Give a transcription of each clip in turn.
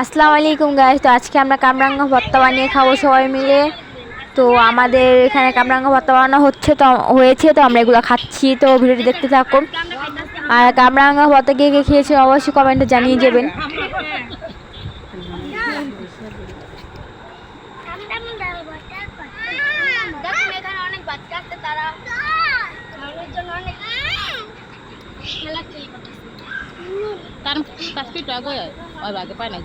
আসসালামু আলাইকুম গাইস তো আজকে আমরা কামরাঙ্গা ভর্তা বানিয়ে খাব সবাই মিলে। তো আমাদের এখানে কামরাঙ্গা ভর্তা বানানো হচ্ছে তো, হয়েছে তো, আমরা এগুলো খাচ্ছি। তো ভিডিওটি দেখতে থাকুন আর কামরাঙ্গা ভর্তা কে কে খেয়েছে অবশ্যই কমেন্টে জানিয়ে করতেছে তার পাঁচ ফিট আগে ওই আগে পায় না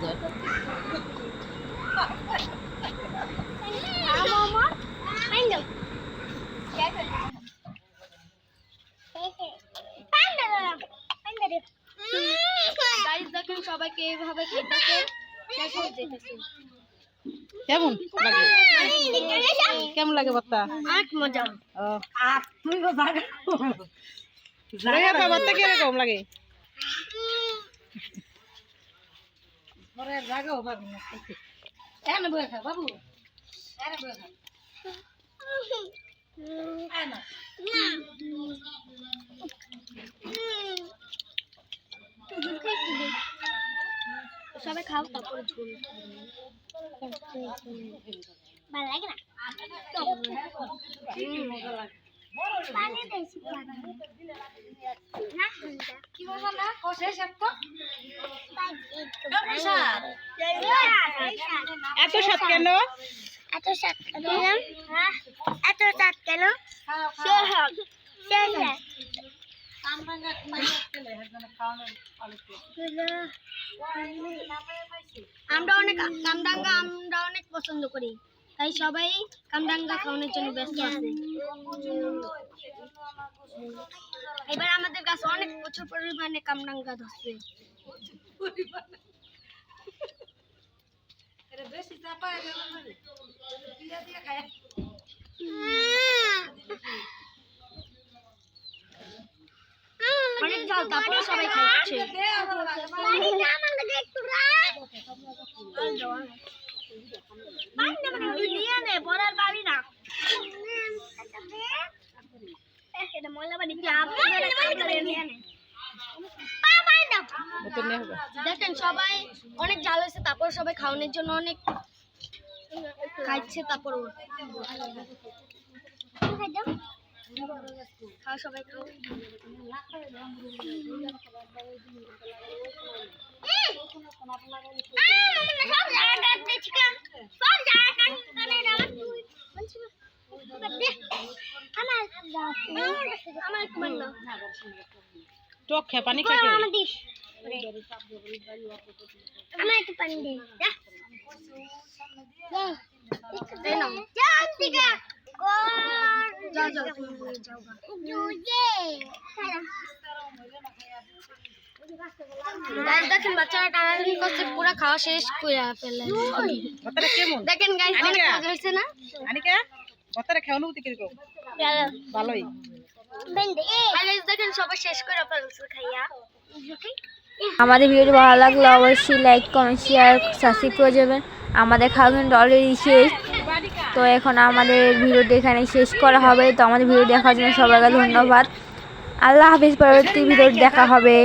গাইস দেখেন সবাইকে এইভাবে যেতেছে। কেমন লাগে? কেমন লাগে বাত্তা অনেক মজা। ও। লাগে তো বাত্তা কীরকম লাগে? সবাই খাও তারপরে ঝোল ভালো লাগে না। পানি বেশি কি বলব না কষে সত্য এত স্বাদ কেন এত স্বাদ দিলাম এত স্বাদ কেন সে হাত সে হাত আমরা অনেক কামরাঙ্গা আমরা অনেক পছন্দ করি। তাই সবাই কামরাঙ্গা খাওয়ানোর জন্য ব্যস্ত আছে। এবার আমাদের কাছে অনেক প্রচুর পরিমাণে কামরাঙ্গা ধরছে। অনেক তারপরে সবাই খাচ্ছে। দেখেন সবাই অনেক জাল হয়েছে তারপর সবাই খাওয়ানোর জন্য অনেক খাচ্ছে তারপর সবাই খাও যাও তুমি যাও গাইস দেখেন বাচ্চারা টানাটানি করছে পুরো খাওয়া শেষ করে ফেলে দেখেন গাইস অনেক মজা হয়েছে না? আনিকা? ভালোই। দেখেন সবাই শেষ করে ফেলছে খাইয়া আমাদের ভিডিওটি ভালো লাগলে অবশ্যই লাইক কমেন্ট শেয়ার সাবস্ক্রাইব করে যাবেন। আমাদের খাওয়া কিন্তু অলরেডি শেষ। তো এখন আমাদের ভিডিওটি এখানে শেষ করা হবে। তো আমাদের ভিডিও দেখার জন্য সবাইকে ধন্যবাদ। আল্লাহ হাফিজ পরবর্তী ভিডিও দেখা হবে।